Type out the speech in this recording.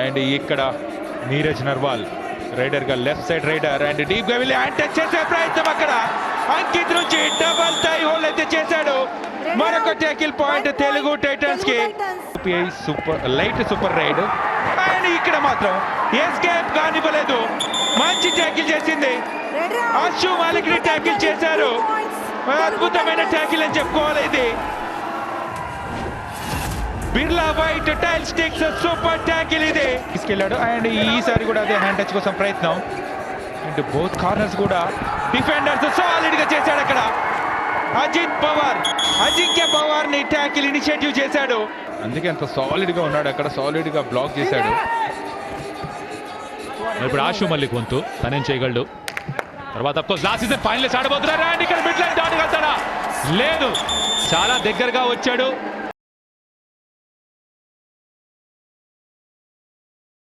And ఇక్కడ నీరజ్ నర్వాల్ రైడర్గా left side raider and డీప్గా వెళ్ళి టచ్ చేసే ప్రయత్నం అక్కడ. అంకిత్ నుంచి డబల్ టై హోల్ అయితే చేశాడు. మరొక tackle point Telugu టైటన్స్కి. Super light super raid and ఇక్కడ మాత్రం ఎస్కేప్ కానివ్వలేదు. మంచి ట్యాకిల్ చేసింది. అశు మాలిక్ని ట్యాకిల్ చేశారు. అద్భుతమైన ట్యాకిల్ అని చెప్పుకోవాలి ఇది. Birla white tile sticks super tackle ఇది తీసుకెళ్ళాడు. అండ్ ఈసారి కూడా అదే హ్యాండ్ టచ్ కోసం ప్రయత్నం. అండ్ బోత్ కార్నర్స్ కూడా డిఫెండర్స్ సాలిడ్గా చేశాడు అక్కడ. అజిత్ పవార్. అజింక్య పవార్ని ట్యాకిల్ ఇనిషియేటివ్ చేశాడు. అందుకే అంత సాలిడ్గా ఉన్నాడు. అక్కడ సాలిడ్గా బ్లాక్ చేశాడు. ఇప్పుడు ఆశు మల్లిక్ వంతు తనేం చేయగలడు? తర్వాత of course last season final ఆడబోతున్నారు and ఇక్కడ మిడ్ లైన్ దాటగలుగుతాడా లేదు. చాలా దగ్గరగా వచ్చాడు.